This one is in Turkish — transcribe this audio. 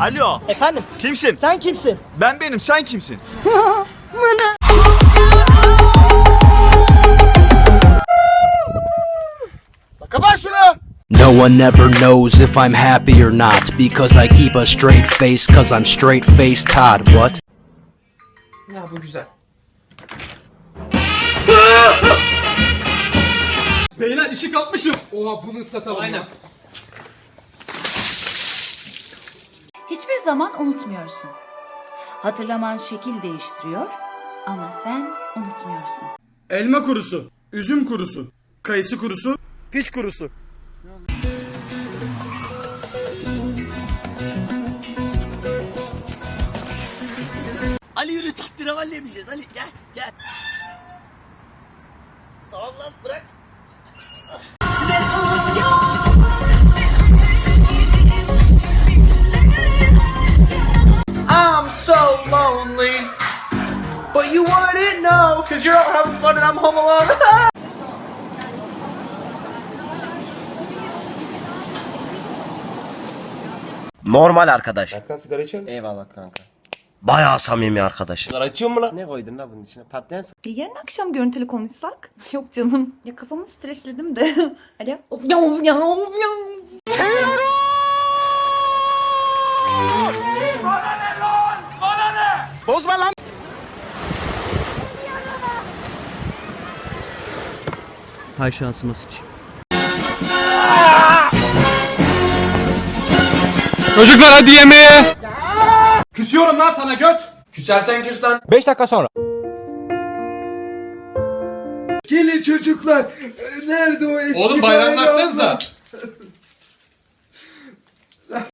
Alo. Efendim Kimsin? sen kimsin? Ben benim. Sen kimsin? Kapat şunu. No one ever knows if I'm happy or not because I keep a straight face cause I'm straight faced Todd. What? Ya bu güzel. Beyler işi kapmışım. Oha bunu ıslatalım. Aynen. Hiçbir zaman unutmuyorsun. Hatırlaman şekil değiştiriyor ama sen unutmuyorsun. Elma kurusu, üzüm kurusu, kayısı kurusu, piç kurusu. Ali yürü tahterevalli bineceğiz Ali gel gel. Tamam lan bırak. Lonely. But you wouldn't know cause you're out having fun and I'm home alone. Normal arkadaş. Erkan sigara içer misin? Eyvallah kanka. Bayağı samimi arkadaşım. Sigara içiyor mu lan? Ne koydun la bunun içine? Patlayan Yarın akşam görüntülü konuşsak? Yok canım. Ya kafamı streçledim de. Alo. Of ya of ya of ya. Bozma lan. Hay şansıma sıç. Çocuklar hadi yemeğe. Küsüyorum lan sana göt. Küsersen küs lan. 5 dakika sonra. Gelin çocuklar. Nerede o eski Oğlum bayramlaşsanıza.